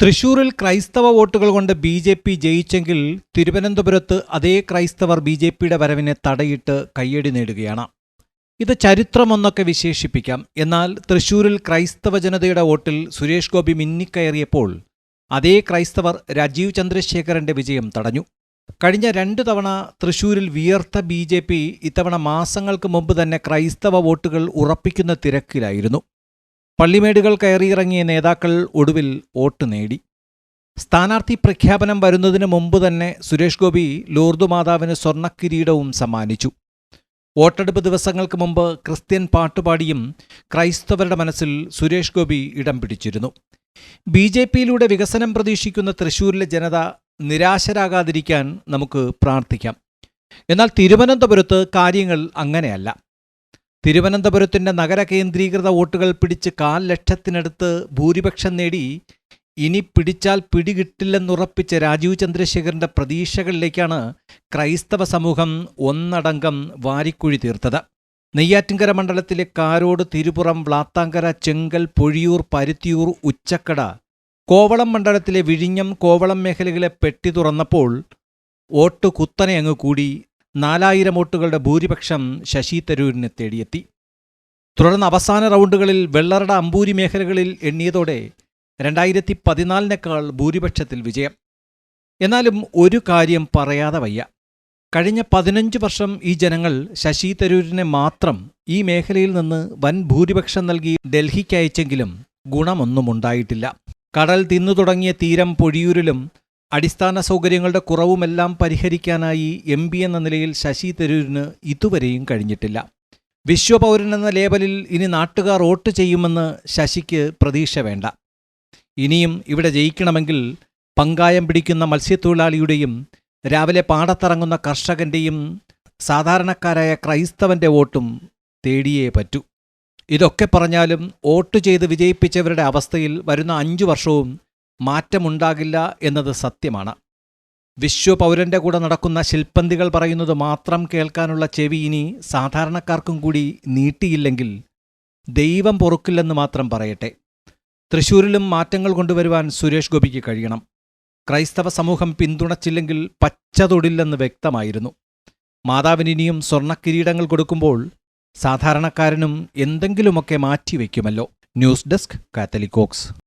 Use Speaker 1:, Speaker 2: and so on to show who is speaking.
Speaker 1: തൃശൂരിൽ ക്രൈസ്തവ വോട്ടുകൾ കൊണ്ട് ബി ജെ പി ജയിച്ചെങ്കിൽ തിരുവനന്തപുരത്ത് അതേ ക്രൈസ്തവർ ബി ജെ പിയുടെ വരവിനെ തടയിട്ട് കയ്യടി നേടുകയാണ്. ഇത് ചരിത്രമൊന്നൊക്കെ വിശേഷിപ്പിക്കാം. എന്നാൽ തൃശൂരിൽ ക്രൈസ്തവ ജനതയുടെ വോട്ടിൽ സുരേഷ് ഗോപി മിന്നിക്കയറിയപ്പോൾ അതേ ക്രൈസ്തവർ രാജീവ് ചന്ദ്രശേഖരന്റെ വിജയം തടഞ്ഞു. കഴിഞ്ഞ രണ്ടു തവണ തൃശൂരിൽ വിയർത്ത ബി ജെ പി ഇത്തവണ മാസങ്ങൾക്ക് മുമ്പ് തന്നെ ക്രൈസ്തവ വോട്ടുകൾ ഉറപ്പിക്കുന്ന തിരക്കിലായിരുന്നു. പള്ളിമേടുകൾ കയറിയിറങ്ങിയ നേതാക്കൾ ഒടുവിൽ വോട്ട് നേടി. സ്ഥാനാർത്ഥി പ്രഖ്യാപനം വരുന്നതിന് മുമ്പ് തന്നെ സുരേഷ് ഗോപി ലൂർദു മാതാവിന് സ്വർണക്കിരീടവും സമ്മാനിച്ചു. വോട്ടെടുപ്പ് ദിവസങ്ങൾക്ക് മുമ്പ് ക്രിസ്ത്യൻ പാട്ടുപാടിയും ക്രൈസ്തവരുടെ മനസ്സിൽ സുരേഷ് ഗോപി ഇടം പിടിച്ചിരുന്നു. ബി ജെ പിയിലൂടെ വികസനം പ്രതീക്ഷിക്കുന്ന തൃശൂരിലെ ജനത നിരാശരാകാതിരിക്കാൻ നമുക്ക് പ്രാർത്ഥിക്കാം. എന്നാൽ തിരുവനന്തപുരത്ത് കാര്യങ്ങൾ അങ്ങനെയല്ല. തിരുവനന്തപുരത്തിന്റെ നഗര കേന്ദ്രീകൃത വോട്ടുകൾ പിടിച്ച് കാൽ ലക്ഷത്തിനടുത്ത് ഭൂരിപക്ഷം നേടി. ഇനി പിടിച്ചാൽ പിടികിട്ടില്ലെന്നുറപ്പിച്ച രാജീവ് ചന്ദ്രശേഖരന്റെ പ്രതീക്ഷകളിലേക്കാണ് ക്രൈസ്തവ സമൂഹം ഒന്നടങ്കം വാരിക്കുഴി തീർത്തത്. നെയ്യാറ്റിൻകര മണ്ഡലത്തിലെ കാരോട് തിരുപുറം വ്ളാത്താങ്കര ചെങ്കൽ പൊഴിയൂർ പരുത്തിയൂർ ഉച്ചക്കട കോവളം മണ്ഡലത്തിലെ വിഴിഞ്ഞം കോവളം മേഖലകളെ പെട്ടി തുറന്നപ്പോൾ വോട്ട് കുത്തനെ അങ്ങ് കൂടി നാലായിരം വോട്ടുകളുടെ ഭൂരിപക്ഷം ശശി തരൂരിനെ തേടിയെത്തി. തുടർന്ന് അവസാന റൗണ്ടുകളിൽ വെള്ളറട അമ്പൂരി മേഖലകളിൽ എണ്ണിയതോടെ രണ്ടായിരത്തി പതിനാലിനേക്കാൾ ഭൂരിപക്ഷത്തിൽ വിജയം. എന്നാലും ഒരു കാര്യം പറയാതെ വയ്യ. കഴിഞ്ഞ പതിനഞ്ച് വർഷം ഈ ജനങ്ങൾ ശശി തരൂരിനെ മാത്രം ഈ മേഖലയിൽ നിന്ന് വൻ ഭൂരിപക്ഷം നൽകി ഡൽഹിക്ക് അയച്ചെങ്കിലും ഗുണമൊന്നും ഉണ്ടായിട്ടില്ല. കടൽ തിന്നു തുടങ്ങിയ തീരം പൊഴിയൂരിലും അടിസ്ഥാന സൗകര്യങ്ങളുടെ കുറവുമെല്ലാം പരിഹരിക്കാനായി എം പി എന്ന നിലയിൽ ശശി തരൂരിന് ഇതുവരെയും കഴിഞ്ഞിട്ടില്ല. വിശ്വപൗരൻ എന്ന ലേബലിൽ ഇനി നാട്ടുകാർ വോട്ട് ചെയ്യുമെന്ന് ശശിക്ക് പ്രതീക്ഷ വേണ്ട. ഇനിയും ഇവിടെ ജയിക്കണമെങ്കിൽ പങ്കായം പിടിക്കുന്ന മത്സ്യത്തൊഴിലാളിയുടെയും രാവിലെ പാടത്തിറങ്ങുന്ന കർഷകന്റെയും സാധാരണക്കാരായ ക്രൈസ്തവന്റെ വോട്ടും തേടിയേ പറ്റൂ. ഇതൊക്കെ പറഞ്ഞാലും വോട്ട് ചെയ്ത് വിജയിപ്പിച്ചവരുടെ അവസ്ഥയിൽ വരുന്ന അഞ്ചു വർഷവും മാറ്റമുണ്ടാകില്ല എന്നത് സത്യമാണ്. വിശ്വപൗരന്റെ കൂടെ നടക്കുന്ന ശില്പന്തികൾ പറയുന്നത് മാത്രം കേൾക്കാനുള്ള ചെവി ഇനി സാധാരണക്കാർക്കും കൂടി നീട്ടിയില്ലെങ്കിൽ ദൈവം പൊറുക്കില്ലെന്ന് മാത്രം പറയട്ടെ. തൃശൂരിലും മാറ്റങ്ങൾ കൊണ്ടുവരുവാൻ സുരേഷ് ഗോപിക്ക് കഴിയണം. ക്രൈസ്തവ സമൂഹം പിന്തുണച്ചില്ലെങ്കിൽ പച്ചതൊടില്ലെന്ന് വ്യക്തമായിരുന്നു. മാതാവിനിനിയും സ്വർണക്കിരീടങ്ങൾ കൊടുക്കുമ്പോൾ സാധാരണക്കാരനും എന്തെങ്കിലുമൊക്കെ മാറ്റിവെക്കുമല്ലോ. News desk കാത്തലിക്കോക്സ്